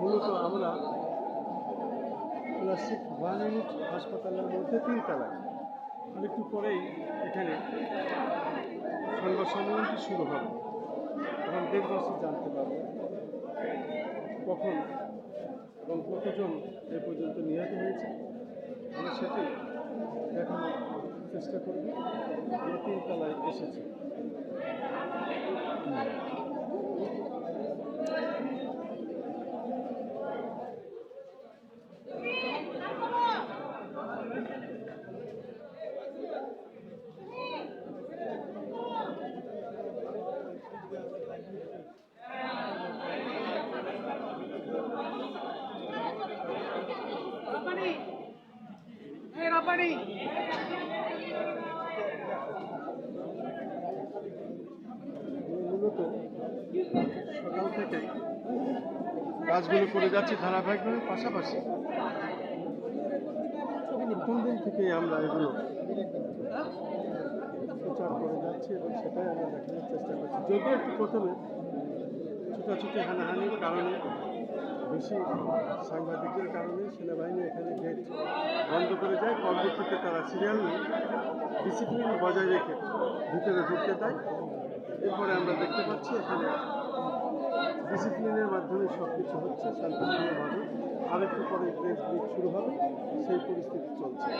মূলত আমরা classic one unit হাসপাতালের মধ্যে তিনতলা একটু পরেই এখানে সংবাদ সম্মেলনটি শুরু হবে। তখন দেশবাসী জানতে পারবে কখন এবং কতজন এ পর্যন্ত নিহত হয়েছে। আমরা সেটি দেখানোর চেষ্টা এসেছি রব্বানি এই রব্বানি মূলত থেকে কাজগুলো করে যাচ্ছি ধারাবাহিকভাবে পাশাপাশি। প্রথম দিন থেকেই আমরা এগুলো প্রচার করে যাচ্ছি এবং সেটাই আমরা দেখানোর চেষ্টা করছি। যদিও একটু প্রথমে ছুটাছুটি হানাহানির কারণে বেশি সাংবাদিকদের কারণে সেনাবাহিনী এখানে গেট বন্ধ করে যায়। পরবর্তীতে তারা সিরিয়াল ডিসিপ্লিন বজায় রেখে ভিতরে ঢুকতে দেয়। এরপরে আমরা দেখতে পাচ্ছি এখানে ডিসিপ্লিনের মাধ্যমে সব কিছু হচ্ছে, শান্তিপূর্ণভাবে। আরেকটু পরে প্রেস শুরু হবে, সেই পরিস্থিতি চলছে।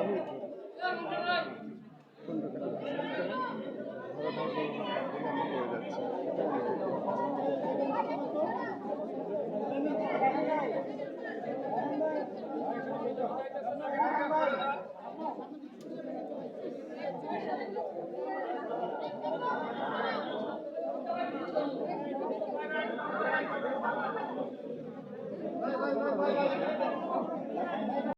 আমি